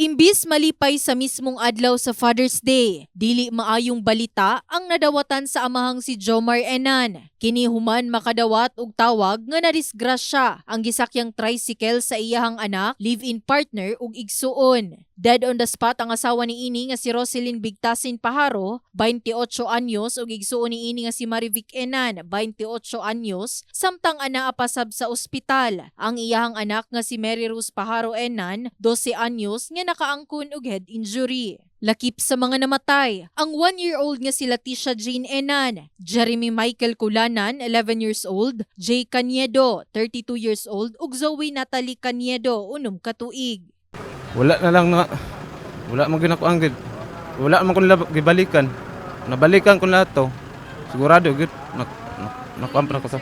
Imbis malipay sa mismong adlaw sa Father's Day, dili maayong balita ang nadawatan sa amahang si Jomar Enan. Kini human makadawat og tawag nga nadisgrasya ang gisakyang tricycle sa iyahang anak, live-in partner ug igsuon. Dead on the spot ang asawa ni ini nga si Roselyn Bigtasin Paharo, 28 anyos ug igsuon ni ini nga si Marivic Enan, 28 anyos, samtang anaa pasab sa ospital. Ang iyahang anak nga si Mary Rose Paharo Enan, 12 anyos nga nakaangkon og head injury. Lakip sa mga namatay, ang one-year-old nga si Leticia Jane Enan, Jeremy Michael Kulanan, 11 years old, Jay Caniedo, 32 years old, ug Zoe Natalie Caniedo, unom katuig. Wala na lang na wala man gyud ako ang gid. Wala man ko nila gibalikan. Nabalikan ko lahat to. Sigurado gid nak nak nakuampan ko to.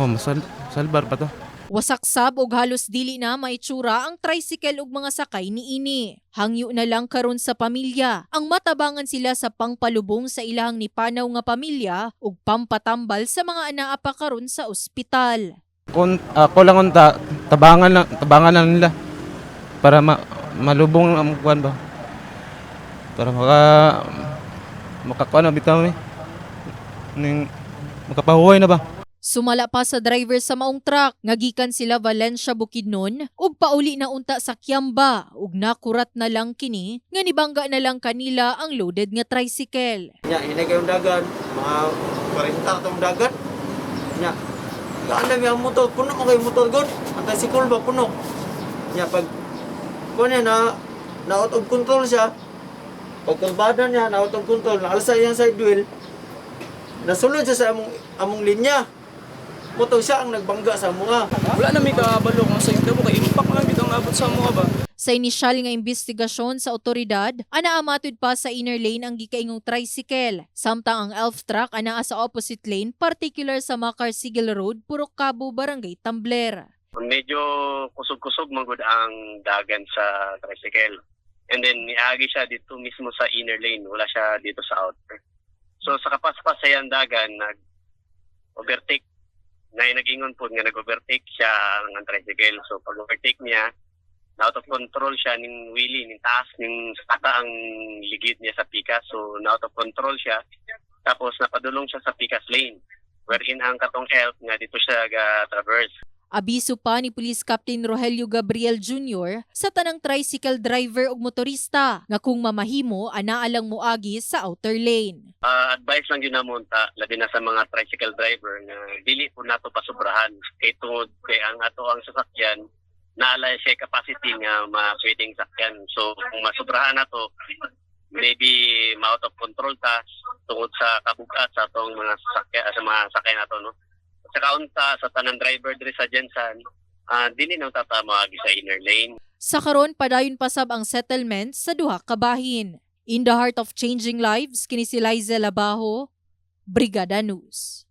Oh, masal salbar pa to. Wasak sab og halos dili na maitsura ang tricycle ug mga sakay ni ini. Hangyo na lang karon sa pamilya. Ang matabangan sila sa pangpalubong sa ilahang nipanaw nga pamilya ug pampatambal sa mga anaa pa karon sa ospital. Kun ako lang unta tabangan lang tabangan lang nila para ma, malubong ang kuan ba. Para maka makakuan na bitaw mi. Ning makapahuway na ba? Sumala pa sa driver sa maong truck nga gikan sila Valencia Bukidnon ug pauli na unta sa Kiamba ug nakurat na lang kini nga nibangga na lang kanila ang loaded nga tricycle. Nya, hinay kayong dagan, mga 40 tong dagat. Nya, gaan na yung motor, puno mo kayo motor god. Ang tricycle ba, puno. Nya, pag, kung niya na, na out of control siya, pag kalbada niya, na out of control, naalsa yung side wheel, nasunod siya sa among, among linya. Motor siya ang nagbangga sa mga. Wala na may kabalo kung sa ito mo kay impact lang gid ang abot sa mga ba. Sa inisyal nga investigasyon sa otoridad, ana amatod pa sa inner lane ang gikaingong tricycle. Samtang ang elf truck anaa sa opposite lane, particular sa Macarsigil Road, Purok Cabo, Barangay Tambler. Medyo kusog-kusog magud ang dagan sa tricycle. And then niagi siya dito mismo sa inner lane, wala siya dito sa outer. So sa kapaspas sa yan dagan nag overtake na nag-ingon po nga nag-overtake siya ang tricycle. So pag overtake niya, na out of control siya ning wheelie, ning taas, ning saka ang ligid niya sa pikas. So na out of control siya. Tapos napadulong siya sa pikas lane wherein ang katong elf nga dito siya ga-traverse. Abiso pa ni Police Captain Rogelio Gabriel Jr. sa tanang tricycle driver ug motorista nga kung mamahimo anaa lang moagi sa outer lane. Ah, advice lang yun namon ta labi na sa mga tricycle driver nga dili po nato pasubrahan kay kay ang ato ang sasakyan naala siya capacity nga mapwedeng sakyan so kung masubrahan nato maybe ma-out of control ta tungod sa kabugat sa atong mga sasakyan sa mga sakyan nato no sa kaunta sa tanang driver diri sa Jensan ah dili na tatama sa inner lane Sa karon padayon pasab ang settlement sa duha ka bahin. In the heart of changing lives kini si Liza Labajo, Brigada News.